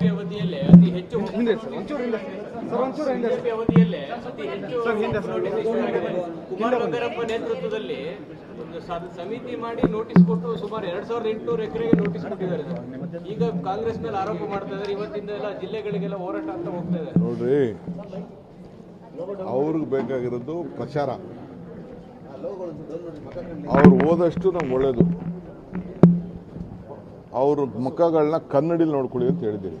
BJP ಅವಧಿಯಲ್ಲೇ ಅತಿ ಹೆಚ್ಚು ಬಿಜೆಪಿ ಅವಧಿಯಲ್ಲೇ ಅತಿ ಹೆಚ್ಚು ನೋಟಿಸ್ ಇಶ್ಯೂ ಆಗಿದೆ ಕುಮಾರ ಬಂಗಾರಪ್ಪ ನೇತೃತ್ವದಲ್ಲಿ ಒಂದು ಸಮಿತಿ ಮಾಡಿ ನೋಟಿಸ್ ಕೊಟ್ಟು ಸುಮಾರು ಎರಡ್ ಸಾವಿರದ ಎಂಟುನೂರು ಎಕರೆಗೆ ನೋಟಿಸ್ ಕೊಟ್ಟಿದ್ದಾರೆ ಈಗ ಕಾಂಗ್ರೆಸ್ ಮೇಲೆ ಆರೋಪ ಮಾಡ್ತಾ ಇದ್ದಾರೆ. ಇವತ್ತಿಂದ ಎಲ್ಲ ಜಿಲ್ಲೆಗಳಿಗೆಲ್ಲ ಹೋರಾಟ ಅಂತ ಹೋಗ್ತಾ ಇದೆ. ನೋಡ್ರಿ ಅವ್ರಿಗೆ ಬೇಕಾಗಿರೋದು ಪ್ರಚಾರ. ಅವ್ರು ಓದಷ್ಟು ನಮ್ಗೆ ಒಳ್ಳೇದು. ಅವ್ರ ಮುಖಗಳನ್ನ ಕನ್ನಡಿಲಿ ನೋಡ್ಕೊಳ್ಳಿ ಅಂತ ಹೇಳಿದಿರಿ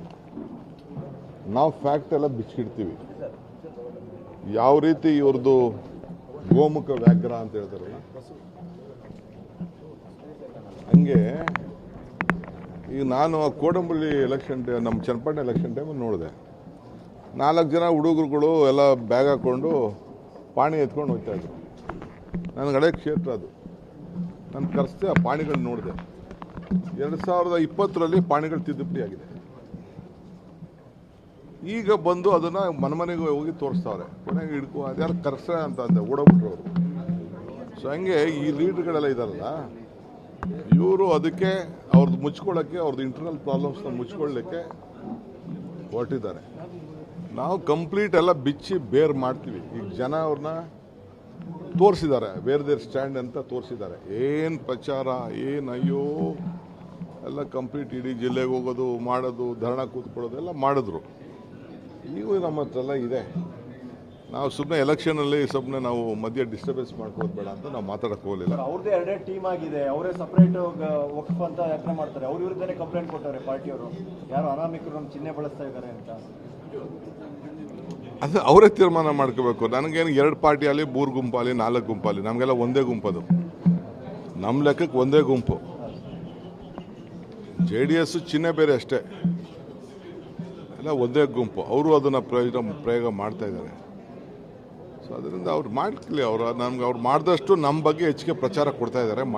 ನಾವು ಫ್ಯಾಕ್ಟ್ ಎಲ್ಲ ಬಿಚ್ಚಿಡ್ತೀವಿ. ಯಾವ ರೀತಿ ಇವ್ರದ್ದು ಗೋಮುಖ ವ್ಯಾಘ್ರ ಅಂತ ಹೇಳ್ತಾರಲ್ಲ? ಹಂಗೆ ಈಗ ನಾನು ಕೋಡಂಬಳ್ಳಿ ಎಲೆಕ್ಷನ್ ಟೈಮ್ ನಮ್ಮ ಚನ್ನಪಟ್ಟಣ ಎಲೆಕ್ಷನ್ ಟೈಮಲ್ಲಿ ನೋಡಿದೆ. ನಾಲ್ಕು ಜನ ಹುಡುಗರುಗಳು ಎಲ್ಲ ಬ್ಯಾಗ್ ಹಾಕ್ಕೊಂಡು ಪಾಣಿ ಎತ್ಕೊಂಡು ಹೋಗ್ತಾ ಇದ್ರು. ನನ್ನ ಹಳೆ ಕ್ಷೇತ್ರ ಅದು. ನಾನು ಕರೆಸ್ತೆ ಆ ಪಾಣಿಗಳನ್ನ ನೋಡಿದೆ. ಎರಡು ಸಾವಿರದ ಇಪ್ಪತ್ತರಲ್ಲಿ ಪಾಣಿಗಳು ತಿದ್ದುಪಡಿ ಆಗಿದೆ ಈಗ ಬಂದು ಅದನ್ನ ಮನಮನೆಗೆ ಹೋಗಿ ತೋರಿಸ್ತಾವ್ರೆ ಕೊನೆಗೆ ಹಿಡ್ಕೊ, ಅದ್ಯಾರು ಕರ್ಸ ಅಂತ ಅಂದೆ ಓಡೋಗ್ಬಿಟ್ರು ಅವರು ಸೊ ಹಂಗೆ ಈ ಲೀಡ್ಗಳೆಲ್ಲ ಇದಾರಲ್ಲ, ಇವರು ಅದಕ್ಕೆ ಅವ್ರದ್ದು ಮುಚ್ಕೊಳ್ಳೋಕ್ಕೆ ಅವ್ರದ್ದು ಇಂಟರ್ನಲ್ ಪ್ರಾಬ್ಲಮ್ಸ್ನ ಮುಚ್ಕೊಳ್ಳಿಕ್ಕೆ ಹೊರಟಿದ್ದಾರೆ. ನಾವು ಕಂಪ್ಲೀಟ್ ಎಲ್ಲ ಬಿಚ್ಚಿ ಬೇರ್ ಮಾಡ್ತೀವಿ. ಈಗ ಜನ ಅವ್ರನ್ನ ತೋರಿಸಿದ್ದಾರೆ ಬೇರೆ ದೇರ್ ಸ್ಟ್ಯಾಂಡ್ ಅಂತ ತೋರಿಸಿದ್ದಾರೆ. ಏನು ಪ್ರಚಾರ, ಏನು ಅಯ್ಯೋ ಎಲ್ಲ ಕಂಪ್ಲೀಟ್ ಇಡೀ ಜಿಲ್ಲೆಗೆ ಹೋಗೋದು ಮಾಡೋದು ಧರಣ ಕೂತ್ಕೊಳ್ಳೋದು ಎಲ್ಲ ಮಾಡಿದ್ರು. ಈಗ ನಮ್ಮ ಹತ್ರ ಎಲ್ಲ ಇದೆ. ನಾವು ಸುಮ್ಮನೆ ಎಲೆಕ್ಷನಲ್ಲಿ ಸುಮ್ಮನೆ ನಾವು ಮಧ್ಯೆ ಡಿಸ್ಟರ್ಬೆನ್ಸ್ ಮಾಡ್ಕೋದು ಬೇಡ ಅಂತ ನಾವು ಮಾತಾಡಕ್ಕೆ ಹೋಗಲಿಲ್ಲ. ಅವ್ರದ್ದೇ ಎರಡೇ ಟೀಮ್ ಆಗಿದೆ. ಅವರೇ ಸಪ್ರೇಟ್ ವಕ್ಫ್ ಅಂತ ಯತ್ನ ಮಾಡ್ತಾರೆ. ಅವ್ರ ವಿರುದ್ಧನೇ ಕಂಪ್ಲೇಂಟ್ ಕೊಟ್ಟವ್ರೆ ಪಾರ್ಟಿಯವರು. ಯಾರು ಅನಾಮಿಕರು ನಮ್ಮ ಚಿಹ್ನೆ ಬಳಸ್ತಾ ಇದ್ದಾರೆ ಅಂತ. ಅದು ಅವರೇ ತೀರ್ಮಾನ ಮಾಡ್ಕೋಬೇಕು. ನನಗೇನು ಎರಡು ಪಾರ್ಟಿಯಲ್ಲಿ ಮೂರು ಗುಂಪಾಲಿ ನಾಲ್ಕು ಗುಂಪಾಲಿ ನಮಗೆಲ್ಲ ಒಂದೇ ಗುಂಪದು. ನಮ್ಮ ಲೆಕ್ಕಕ್ಕೆ ಒಂದೇ ಗುಂಪು. ಜೆ ಡಿ ಎಸ್ ಚಿಹ್ನೆ ಬೇರೆ ಅಷ್ಟೇ. ಎಲ್ಲ ಒಂದೇ ಗುಂಪು. ಅವರು ಅದನ್ನು ಪ್ರಯೋಜನ, ಪ್ರಯೋಗ ಮಾಡ್ತಾ ಇದ್ದಾರೆ. ಸೊ ಅದರಿಂದ ಅವ್ರು ಮಾಡಲಿ, ಅವರು, ನಮ್ಗೆ ಅವ್ರು ಮಾಡಿದಷ್ಟು ನಮ್ಮ ಬಗ್ಗೆ ಹೆಚ್ಚಿಗೆ ಪ್ರಚಾರ ಕೊಡ್ತಾ ಇದ್ದಾರೆ